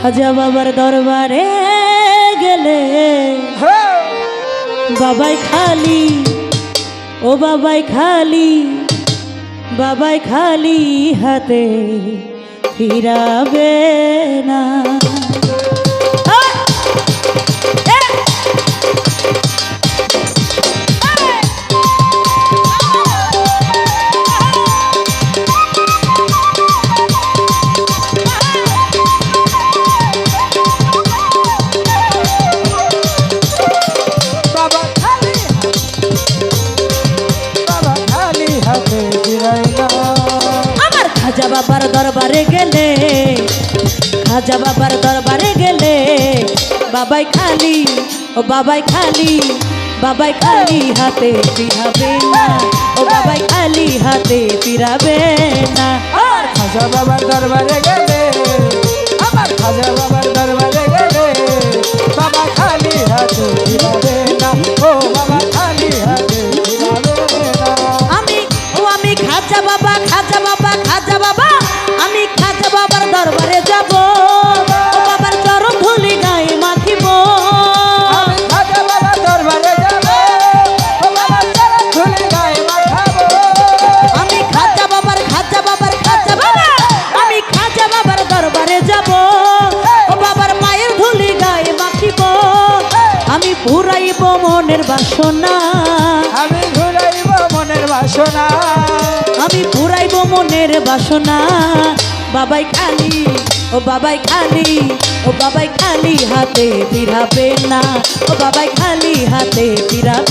খাজা বাবার দরবারে গেলে। বাবাই খালি ও বাবাই খালি বাবাই খালি হাতে ফিরাবে না। দরবারে গেলে, খাজা বাবার দরবারে গেলে, বাবাই খালি, ও বাবাই খালি বাবাই খালি হাতে ফিরাবে না, ও বাবাই খালি হাতে ফিরাবে না। খাজা বাবার দরবারে গেলে, আমার খাজা বাবার দরবারে গেলে বাবা খালি হাতে ফিরাবে না, ও দরবারে যাব। ও বাবার চরণ ধুলি গায়ে মাখিব। আমি খাজা বাবার খাজা বাবার খাজা বাবা। আমি খাজা বাবার দরবারে যাব। ও বাবার মায়ের ধুলি গায়ে মাখিব। আমি পুরাইব মনের বাসনা। আমি ঘুরাইব মনের বাসনা। আমি পুরাইব মনের বাসনা। বাবাই খালি, ও বাবাই খালি, ও বাবাই খালি হাতে ফিরাবে না। ও বাবাই খালি হাতে ফিরাবে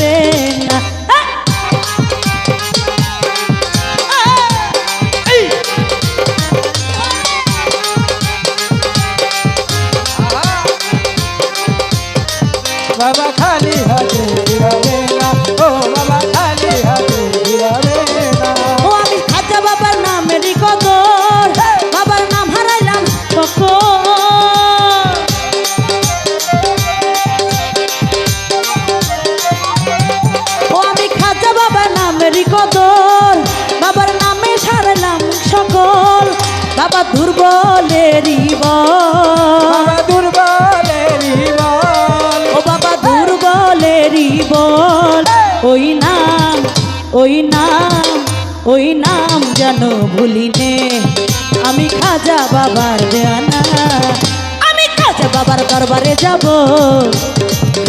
বাবা দুর্বলেরই বল বাবা ও বাবা দুর্বলেরই বল ওই নাম ওই নাম ওই নাম যেন ভুলিনে আমি খাজা বাবার দেয়ানা। আমি খাজা বাবার দরবারে যাব।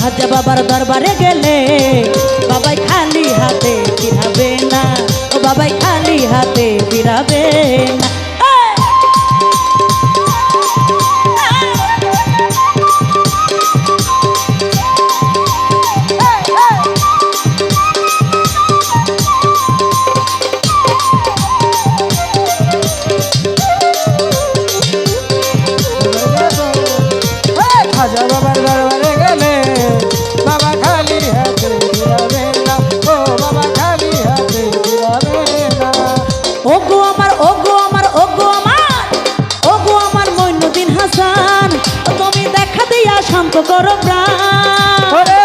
খাজা বাবার দরবারে গেলে বাবাই খালি হাতে ফিরাবে না। ও বাবাই খালি হাতে করো প্রাণ। ওরে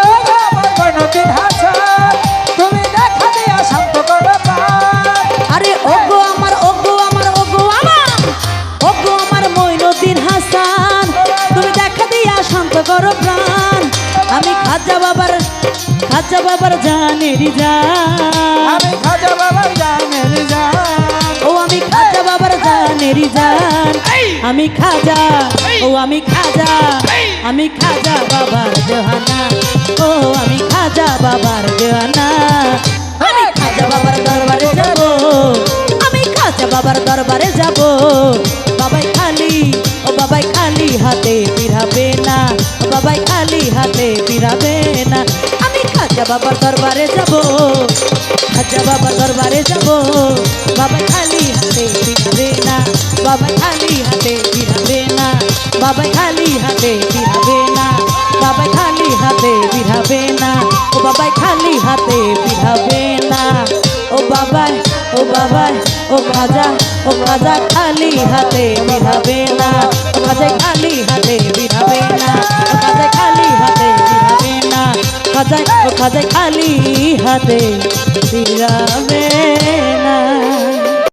আমার বনতির হাসান তুমি দেখা দিয়া শান্ত করো প্রাণ। আরে ওগো আমার ওগো আমার ওগো আমার ওগো আমার মইনুদ্দিন হাসান তুমি দেখা দিয়া শান্ত করো প্রাণ। আমি খাজা বাবার খাজা বাবার জানেরি জান। আমি খাজা বাবার জানের জান। ও আমি খাজা বাবার জানেরি জান। আমি খাজা ও আমি খাজা। আমি খাজা বাবার দেহানা ও আমি খাজা বাবার দেহানা আমি খাজা বাবার দরবারে খাজা বাবার দরবারে যাব। খাজা বাবার দরবারে যাব। বাবা খালি হাতে ফিরাবে না। বাবা খালি হাতে ফিরাবে না। বাবা খালি হাতে ফিরাবে না। বাবা খালি হাতে ফিরাবে না। ও বাবা খালি হাতে ফিরাবে না। ও বাবা ও বাবা, ও খাজা ও খাজা খালি হাতে ফিরাবে খাজায় ও খাজায় খালি হাতে ফিরাবে না